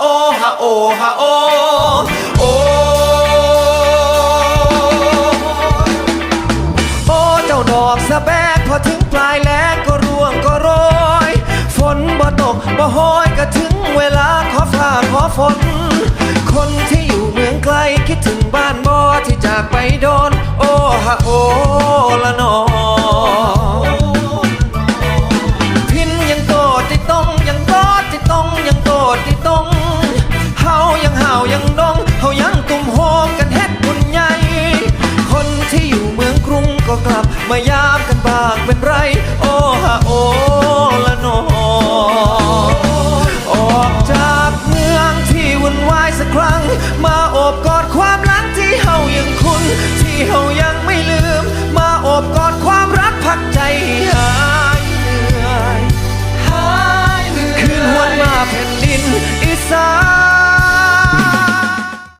โอฮาโอฮาโอโอโอเจ้าดอกสะแบกพอถึงปลายแล้วก็ร่วงก็โรย ฝนบ่ตกบ่ห้อยก็ถึงเวลาขอฟ้าขอฝน คนที่อยู่เมืองไกลคิดถึงบ้านบ่ที่จากไปโดน โอฮาโอ ยังเฮายังดองเฮายังตุ่มโฮมกันเฮ็ดบุญใหญ่ คนที่อยู่เมืองกรุงก็กลับ มายามกันบากเป็นไร โอ้ฮะโอละนอออกจากเมืองที่วุ่นวายสักครั้ง มาโอบกอดความ